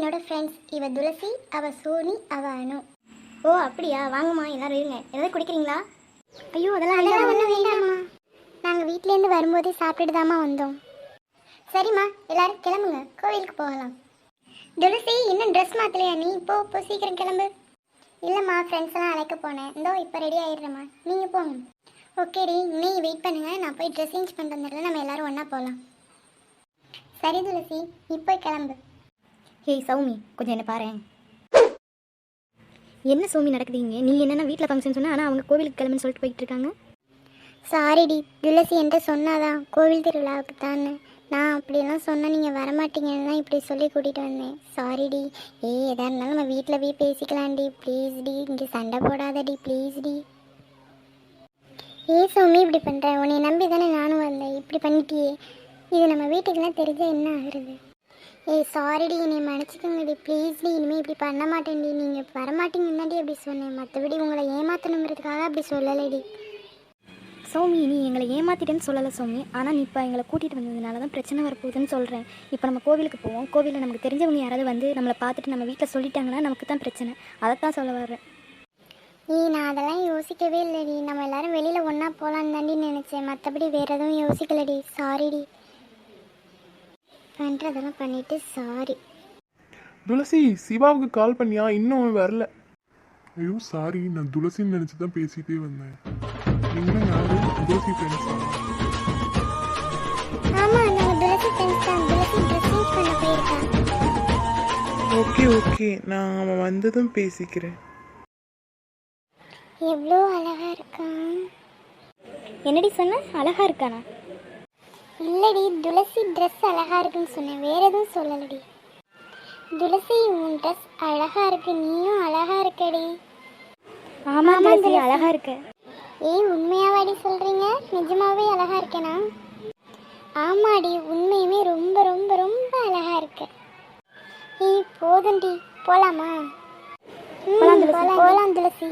என்னோட ஃப்ரெண்ட்ஸ் இவ துளசி அவ சோனி அவ அனு. ஓ அப்படியா? வாங்கம்மா எல்லாரும் இருங்க. ஏதாவது குடிக்கிறீங்களா? ஐயோ அதெல்லாம் ஒன்றும் வேண்டாம்மா. நாங்கள் வீட்டிலேருந்து வரும்போதே சாப்பிட்டுட்டு தாம்மா வந்தோம். சரிம்மா எல்லாரும் கிளம்புங்க. கோவிலுக்கு போகலாம். துளசி இன்னும் ட்ரெஸ் மாற்றலையா நீ? இப்போ இப்போ சீக்கிரம் கிளம்பு. இல்லைம்மா ஃப்ரெண்ட்ஸ் எல்லாம் அழைக்க போனேன். இதோ இப்போ ரெடி ஆயிடுறேம்மா. நீங்கள் போங்க. ஓகேடி நீ வெயிட் பண்ணுங்க. நான் போய் ட்ரெஸ் சேஞ்ச் பண்ணிட்டு வந்துடுறேன். நம்ம எல்லாரும் ஒன்றா போகலாம் சரி துளசி போய் கிளம்பு. ஹேய் சௌமி கொஞ்சம் என்ன பாரேன். என்ன சௌமி நடக்குதுங்க? நீ என்னென்ன வீட்டில் ஃபங்க்ஷன் சொன்னால் ஆனால் அவங்க கோவிலுக்கு கிளம்புன்னு சொல்லிட்டு போயிட்டு இருக்காங்க? சாரிடி துளசி என்கிட்ட சொன்னாதான் கோவில் திருவிழாவுக்கு தான் நான் அப்படியெல்லாம் சொன்னால் நீங்கள் வரமாட்டீங்கன்னு தான் இப்படி சொல்லி கூட்டிகிட்டு வந்தேன். சாரிடி ஏய் எதா இருந்தாலும் நம்ம வீட்டில் போய் பேசிக்கலாம்டி ப்ளீஸ்டி இங்கே சண்டை போடாதடி ப்ளீஸ்டி ஏ சௌமி இப்படி பண்ணுற உன்னை நம்பி தானே நானும் வந்தேன். இப்படி பண்ணிட்டியே. இது நம்ம வீட்டுக்கெல்லாம் தெரிஞ்சால் என்ன ஆகுறது? ஏய் சாரிடி என்னை மன்னிச்சுக்கோங்கடி. ப்ளீஸ்டி இனிமேல் இப்படி பண்ண மாட்டேன்டி. நீங்கள் வரமாட்டீங்கன்னு தாண்டி அப்படி சொன்னேன். மற்றபடி உங்களை ஏமாற்றணுங்கிறதுக்காக அப்படி சொல்லலைடி. சௌமி நீ எங்களை ஏமாத்திட்டேன்னு சொல்லலை சௌமி. ஆனால் நீ இப்போ எங்களை கூட்டிகிட்டு வந்ததுனால தான் பிரச்சனை வரப்போகுதுன்னு சொல்கிறேன் இப்போ நம்ம கோவிலுக்கு போவோம். கோவிலில் நமக்கு தெரிஞ்சவங்க யாராவது வந்து நம்மளை பார்த்துட்டு நம்ம வீட்டில் சொல்லிட்டாங்கன்னா நமக்கு தான் பிரச்சனை. அதைத்தான் சொல்ல வர்றேன். ஏய் நான் அதெல்லாம் யோசிக்கவே இல்லைடி. நம்ம எல்லாரும் வெளியில் ஒன்றா போகலான்னு தாண்டி நினச்சேன். மற்றபடி வேறு எதுவும் யோசிக்கலடி. சாரிடி பண்ணுறதெல்லாம் பண்ணிட்டு சாரி துளசி சிவாவுக்கு கால் பண்ணியா? இன்னும் அவன் வரல. ஐயோ சாரி நான் துளசின்னு நினச்சி தான் பேசிட்டே வந்தேன். நீங்களும் யாரு? துளசி ஃப்ரெண்ட்ஸா ஓகே ஓகே. நான் அவன் வந்ததும் பேசிக்கிறேன். எவ்வளோ அழகாக இருக்கான் என்னடி சொன்ன? அழகா இருக்கானா? இல்லடி துளசி ட்ரெஸ் அழகாக இருக்குன்னு சொன்னேன். வேற எதுவும் சொல்லலடி. துளசி உன் ட்ரெஸ் அழகாக இருக்கு. நீயும் அழகாக இருக்கடி. ஆமாம் துளசி அழகா இருக்க. ஏய் உண்மையாவாடி சொல்கிறீங்க நிஜமாவே அழகா இருக்கேனா? ஆமாடி உண்மையுமே ரொம்ப ரொம்ப ரொம்ப அழகா இருக்க. ஏய் போதும்டி. போலாமா? ம், போலாம் போலாம். துளசி.